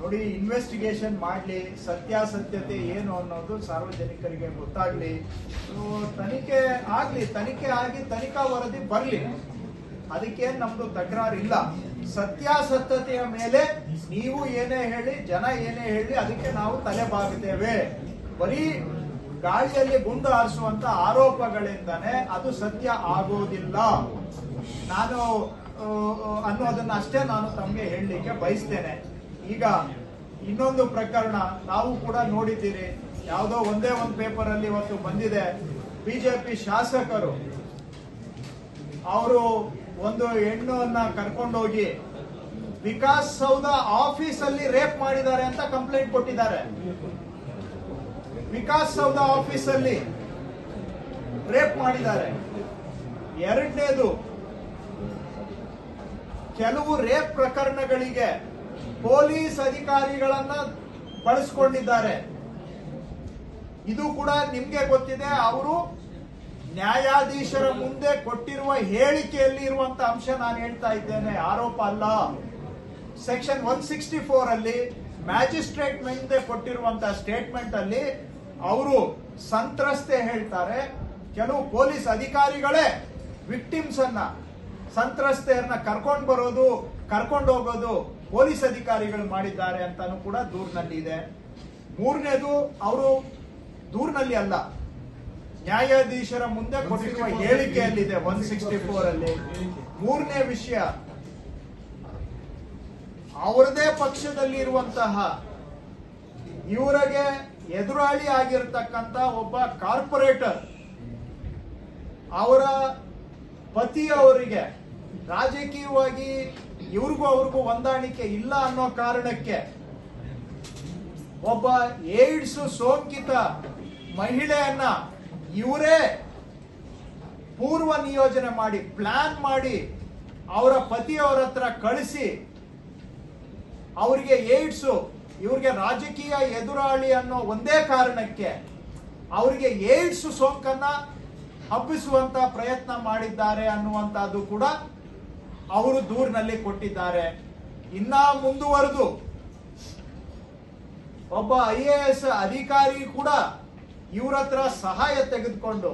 ನೋಡಿ ಇನ್ವೆಸ್ಟಿಗೇಷನ್ ಮಾಡಲಿ, ಸತ್ಯಾಸತ್ಯತೆ ಏನು ಅನ್ನೋದು ಸಾರ್ವಜನಿಕರಿಗೆ ಗೊತ್ತಾಗ್ಲಿ. ತನಿಖೆ ಆಗಲಿ, ತನಿಖೆ ಆಗಿ ತನಿಖಾ ವರದಿ ಬರಲಿ. ಅದಕ್ಕೆ ನಮ್ದು ತಕರಾರಿಲ್ಲ. ಸತ್ಯಾಸತ್ಯತೆಯ ಮೇಲೆ ನೀವು ಏನೇ ಹೇಳಿ, ಜನ ಏನೇ ಹೇಳಿ, ಅದಕ್ಕೆ ನಾವು ತಲೆ ಬಾಗುತ್ತೇವೆ ಬರೀ ಗಾಳಿಯಲ್ಲಿ ಗುಂಡು ಹಾರಿಸುವಂತ ಆರೋಪಗಳಿಂದಾನೆ ಅದು ಸತ್ಯ ಆಗೋದಿಲ್ಲ. ನಾನು ಅನ್ನೋದನ್ನ ಅಷ್ಟೇ ನಾನು ತಮಗೆ ಹೇಳಲಿಕ್ಕೆ ಬಯಸ್ತೇನೆ. ಈಗ ಇನ್ನೊಂದು ಪ್ರಕರಣ ನಾವು ಕೂಡ ನೋಡಿದ್ದೀರಿ. ಯಾವುದೋ ಒಂದೇ ಒಂದು ಪೇಪರ್ ಅಲ್ಲಿ ಇವತ್ತು ಬಂದಿದೆ. ಬಿಜೆಪಿ ಶಾಸಕರು ಅವರು ಒಂದು ಹೆಣ್ಣನ್ನ ಕರ್ಕೊಂಡೋಗಿ ವಿಕಾಸ್ ಸೌಧ ಆಫೀಸ್ ಅಲ್ಲಿ ರೇಪ್ ಮಾಡಿದ್ದಾರೆ ಅಂತ ಕಂಪ್ಲೇಂಟ್ ಕೊಟ್ಟಿದ್ದಾರೆ. ವಿಕಾಸ್ ಸೌಧ ಆಫೀಸ್ ಅಲ್ಲಿ ರೇಪ್ ಮಾಡಿದ್ದಾರೆ. ಎರಡನೇದು ಕೆಲವು ರೇಪ್ ಪ್ರಕರಣಗಳಿಗೆ ಪೊಲೀಸ್ ಅಧಿಕಾರಿಗಳನ್ನ ಬಳಸ್ಕೊಂಡಿದ್ದಾರೆ. ಇದು ಕೂಡ ನಿಮ್ಗೆ ಗೊತ್ತಿದೆ, ಅವರು ನ್ಯಾಯಾಧೀಶರ ಮುಂದೆ ಕೊಟ್ಟಿರುವ ಹೇಳಿಕೆಯಲ್ಲಿ ಇರುವಂತ ಅಂಶ ನಾನು ಹೇಳ್ತಾ ಇದ್ದೇನೆ, ಆರೋಪ ಅಲ್ಲ. ಸೆಕ್ಷನ್ ಒನ್ ಸಿಕ್ಸ್ಟಿ ಫೋರ್ ಅಲ್ಲಿ ಮ್ಯಾಜಿಸ್ಟ್ರೇಟ್ ಮುಂದೆ ಕೊಟ್ಟಿರುವಂತಹ ಸ್ಟೇಟ್ಮೆಂಟ್ ಅಲ್ಲಿ ಅವರು ಸಂತ್ರಸ್ತೆ ಹೇಳ್ತಾರೆ, ಕೆಲವು ಪೊಲೀಸ್ ಅಧಿಕಾರಿಗಳೇ ವಿಕ್ಟಿಮ್ಸ್ ಅನ್ನ ಸಂತ್ರಸ್ತೆಯನ್ನ ಕರ್ಕೊಂಡು ಬರೋದು, ಕರ್ಕೊಂಡು ಹೋಗೋದು ಪೊಲೀಸ್ ಅಧಿಕಾರಿಗಳು ಮಾಡಿದ್ದಾರೆ ಅಂತಾನು ಕೂಡ ದೂರಿನಲ್ಲಿ ಇದೆ. ಮೂರನೇದು ಅವರು ದೂರಿನಲ್ಲಿ ಅಲ್ಲ. ನ್ಯಾಯಾಧೀಶರ ಮುಂದೆ ಕೊಟ್ಟಿರುವ ಹೇಳಿಕೆಯಲ್ಲಿದೆ ಒನ್ ಸಿಕ್ಸ್ಟಿ ಫೋರ್ ಅಲ್ಲಿ ಮೂರನೇ ವಿಷಯ ಅವರದೇ ಪಕ್ಷದಲ್ಲಿ ಇರುವಂತಹ ಇವರಿಗೆ ಎದುರಾಳಿ ಆಗಿರ್ತಕ್ಕಂತ ಒಬ್ಬ ಕಾರ್ಪೊರೇಟರ್ ಅವರ ಪತಿಯವರಿಗೆ ರಾಜಕೀಯವಾಗಿ ಇವ್ರಿಗೂ ಅವ್ರಿಗೂ ಹೊಂದಾಣಿಕೆ ಇಲ್ಲ ಅನ್ನೋ ಕಾರಣಕ್ಕೆ ಒಬ್ಬ ಏಡ್ಸ್ ಸೋಂಕಿತ ಮಹಿಳೆಯನ್ನ ಇವರೇ ಪೂರ್ವ ನಿಯೋಜನೆ ಮಾಡಿ, ಪ್ಲಾನ್ ಮಾಡಿ ಅವರ ಪತಿಯವರ ಹತ್ರ ಕಳಿಸಿ ಅವರಿಗೆ ಏಡ್ಸ್, ಇವ್ರಿಗೆ ರಾಜಕೀಯ ಎದುರಾಳಿ ಅನ್ನೋ ಒಂದೇ ಕಾರಣಕ್ಕೆ ಅವರಿಗೆ ಏಡ್ಸ್ ಸೋಂಕನ್ನ ಹಬ್ಬಿಸುವಂತ ಪ್ರಯತ್ನ ಮಾಡಿದ್ದಾರೆ ಅನ್ನುವಂಥದ್ದು ಕೂಡ ಅವರು ದೂರಿನಲ್ಲಿ ಕೊಟ್ಟಿದ್ದಾರೆ. ಇನ್ನ ಮುಂದುವರೆದು ಒಬ್ಬ ಐ ಎ ಎಸ್ ಅಧಿಕಾರಿ ಕೂಡ ಇವ್ರ ಹತ್ರ ಸಹಾಯ ತೆಗೆದುಕೊಂಡು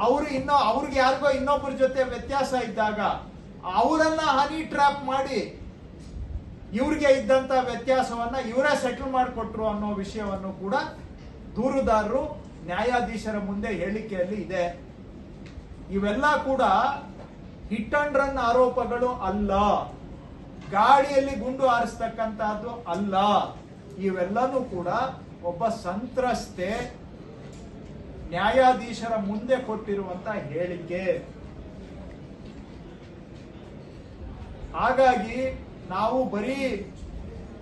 ಅವರು ಇನ್ನೂ ಅವ್ರಿಗೆ ಯಾರಿಗೋ ಇನ್ನೊಬ್ಬರ ಜೊತೆ ವ್ಯತ್ಯಾಸ ಇದ್ದಾಗ ಅವರನ್ನ ಹನಿ ಟ್ರ್ಯಾಪ್ ಮಾಡಿ ಇವ್ರಿಗೆ ಇದ್ದಂತ ವ್ಯತ್ಯಾಸವನ್ನ ಇವರೇ ಸೆಟಲ್ ಮಾಡಿಕೊಟ್ರು ಅನ್ನೋ ವಿಷಯವನ್ನು ಕೂಡ ದೂರುದಾರರು, ನ್ಯಾಯಾಧೀಶರ ಮುಂದೆ ಹೇಳಿಕೆಯಲ್ಲಿ ಇದೆ. ಇವೆಲ್ಲ ಕೂಡ ಹಿಟ್ ಅಂಡ್ ರನ್ ಆರೋಪಗಳು ಅಲ್ಲ. ಗಾಡಿಯಲ್ಲಿ ಗುಂಡು ಹಾರಿಸ್ತಕ್ಕಂತಹದ್ದು ಅಲ್ಲ. ಇವೆಲ್ಲನೂ ಕೂಡ ಒಬ್ಬ ಸಂತ್ರಸ್ತೆ ನ್ಯಾಯಾಧೀಶರ ಮುಂದೆ ಕೊಟ್ಟಿರುವಂತ ಹೇಳಿಕೆ. ಹಾಗಾಗಿ ನಾವು ಬರೀ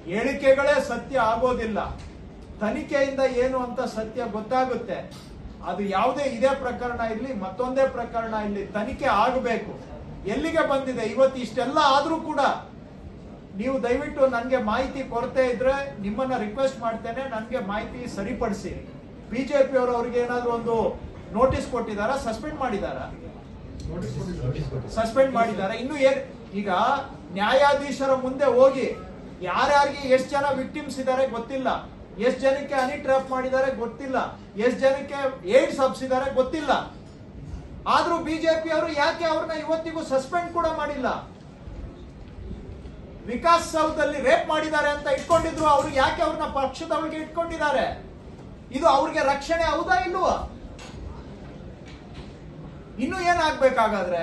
ಹೇಳಿಕೆಗಳೇ ಸತ್ಯ ಆಗೋದಿಲ್ಲ. ತನಿಖೆಯಿಂದ ಏನು ಅಂತ ಸತ್ಯ ಗೊತ್ತಾಗುತ್ತೆ. ಅದು ಯಾವುದೇ ಇದೇ ಪ್ರಕರಣ ಇರಲಿ, ಮತ್ತೊಂದೇ ಪ್ರಕರಣ ಇರಲಿ, ತನಿಖೆ ಆಗಬೇಕು. ಎಲ್ಲಿಗೆ ಬಂದಿದೆ? ಇವತ್ತು ಇಷ್ಟೆಲ್ಲ ಆದರೂ ಕೂಡ ನೀವು ದಯವಿಟ್ಟು ನನಗೆ ಮಾಹಿತಿ ಕೊರತೆ ಇದ್ರೆ ನಿಮ್ಮನ್ನ ರಿಕ್ವೆಸ್ಟ್ ಮಾಡ್ತೇನೆ. ನನಗೆ ಮಾಹಿತಿ ಸರಿಪಡಿಸಿ. ಬಿಜೆಪಿ ಅವರು ಅವ್ರಿಗೆ ಏನಾದರೂ ಒಂದು ನೋಟಿಸ್ ಕೊಟ್ಟಿದಾರ ಸಸ್ಪೆಂಡ್ ಮಾಡಿದಾರ ಸಸ್ಪೆಂಡ್ ಮಾಡಿದ್ದಾರೆ? ಇನ್ನು ಏನ್? ಈಗ ನ್ಯಾಯಾಧೀಶರ ಮುಂದೆ ಹೋಗಿ ಯಾರ್ಯಾರಿಗೆ ಎಷ್ಟು ಜನ ವಿಕ್ಟಿಮ್ಸ್ ಇದ್ದಾರೆ ಗೊತ್ತಿಲ್ಲ. ಎಷ್ಟು ಜನಕ್ಕೆ ಹನಿ ಟ್ರ್ಯಾಪ್ ಮಾಡಿದ್ದಾರೆ ಗೊತ್ತಿಲ್ಲ. ಎಷ್ಟು ಜನಕ್ಕೆ ಏಡ್ಸ್ ಹಬ್ಸಿದ್ದಾರೆ ಗೊತ್ತಿಲ್ಲ. ಆದ್ರೂ ಬಿಜೆಪಿ ಅವರು ಯಾಕೆ ಅವ್ರನ್ನ ಇವತ್ತಿಗೂ ಸಸ್ಪೆಂಡ್ ಕೂಡ ಮಾಡಿಲ್ಲ? ವಿಕಾಸ್ ಸೌಧದಲ್ಲಿ ರೇಪ್ ಮಾಡಿದ್ದಾರೆ ಅಂತ ಇಟ್ಕೊಂಡಿದ್ರು, ಅವರು ಯಾಕೆ ಅವ್ರನ್ನ ಪಕ್ಷದವರಿಗೆ ಇಟ್ಕೊಂಡಿದ್ದಾರೆ? ಇದು ಅವ್ರಿಗೆ ರಕ್ಷಣೆ ಹೌದಾ ಇಲ್ವಾ? ಇನ್ನು ಏನಾಗ್ಬೇಕಾಗಾದ್ರೆ,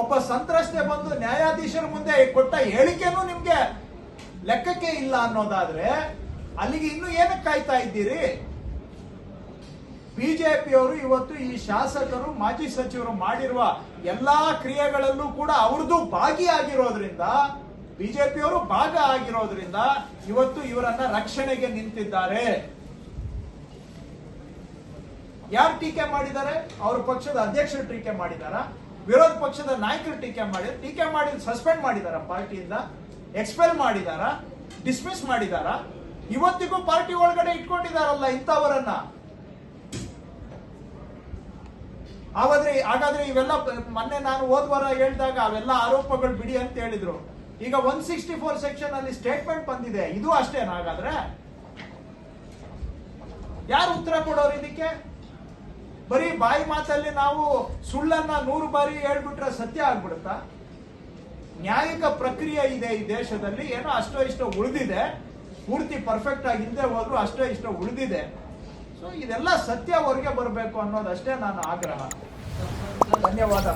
ಒಬ್ಬ ಸಂತ್ರಸ್ತೆ ಬಂದು ನ್ಯಾಯಾಧೀಶರ ಮುಂದೆ ಕೊಟ್ಟ ಹೇಳಿಕೆನೂ ನಿಮ್ಗೆ ಲೆಕ್ಕಕ್ಕೆ ಇಲ್ಲ ಅನ್ನೋದಾದ್ರೆ, ಅಲ್ಲಿಗೆ ಇನ್ನು ಏನಕ್ಕೆ ಕಾಯ್ತಾ ಇದ್ದೀರಿ? ಬಿಜೆಪಿಯವರು ಇವತ್ತು ಈ ಶಾಸಕರು, ಮಾಜಿ ಸಚಿವರು ಮಾಡಿರುವ ಎಲ್ಲಾ ಕ್ರಿಯೆಗಳಲ್ಲೂ ಕೂಡ ಅವ್ರದ್ದು ಭಾಗಿಯಾಗಿರೋದ್ರಿಂದ, ಬಿಜೆಪಿಯವರು ಭಾಗ ಆಗಿರೋದ್ರಿಂದ ಇವತ್ತು ಇವರನ್ನ ರಕ್ಷಣೆಗೆ ನಿಂತಿದ್ದಾರೆ. ಯಾರು ಟೀಕೆ ಮಾಡಿದ್ದಾರೆ? ಅವ್ರ ಪಕ್ಷದ ಅಧ್ಯಕ್ಷರು ಟೀಕೆ ಮಾಡಿದಾರ, ವಿರೋಧ ಪಕ್ಷದ ನಾಯಕರು ಟೀಕೆ ಮಾಡಿ ಟೀಕೆ ಮಾಡಿ, ಸಸ್ಪೆಂಡ್ ಮಾಡಿದಾರ ಪಾರ್ಟಿಯಿಂದ, ಎಕ್ಸ್ಪೆಲ್ ಮಾಡಿದಾರ, ಡಿಸ್ಮಿಸ್ ಮಾಡಿದಾರ. ಇವತ್ತಿಗೂ ಪಾರ್ಟಿ ಒಳಗಡೆ ಇಟ್ಕೊಂಡಿದಾರಲ್ಲ ಇಂಥವರನ್ನ. ಹಾಗಾದ್ರೆ ಹಾಗಾದ್ರೆ ಇವೆಲ್ಲ ಮೊನ್ನೆ ನಾನು ಹೋದ್ವಾರ ಹೇಳಿದಾಗ ಅವೆಲ್ಲ ಆರೋಪಗಳು ಬಿಡಿ ಅಂತ ಹೇಳಿದ್ರು. ಈಗ ಒನ್ ಸಿಕ್ಸ್ಟಿ ಫೋರ್ ಸೆಕ್ಷನ್ ಅಲ್ಲಿ ಸ್ಟೇಟ್ಮೆಂಟ್ ಬಂದಿದೆ. ಇದು ಅಷ್ಟೇ ಹಾಗಾದ್ರೆ? ಯಾರು ಉತ್ತರ ಕೊಡೋರು ಇದಕ್ಕೆ? ಬರೀ ಬಾಯಿ ಮಾತಲ್ಲಿ ನಾವು ಸುಳ್ಳನ್ನ ನೂರು ಬಾರಿ ಹೇಳ್ಬಿಟ್ರೆ ಸತ್ಯ ಆಗ್ಬಿಡುತ್ತಾ? ನ್ಯಾಯಿಕ ಪ್ರಕ್ರಿಯೆ ಇದೆ ಈ ದೇಶದಲ್ಲಿ. ಏನೋ ಅಷ್ಟೋ ಇಷ್ಟೋ ಉಳಿದಿದೆ. ಪೂರ್ತಿ ಪರ್ಫೆಕ್ಟ್ ಆಗಿ ಹಿಂದೆ ಹೋದ್ರು ಅಷ್ಟೋ ಇಷ್ಟೋ ಉಳಿದಿದೆ. ಸೊ ಇದೆಲ್ಲ ಸತ್ಯ ಹೊರಗೆ ಬರಬೇಕು ಅನ್ನೋದಷ್ಟೇ ನಾನು ಆಗ್ರಹ. ಧನ್ಯವಾದ.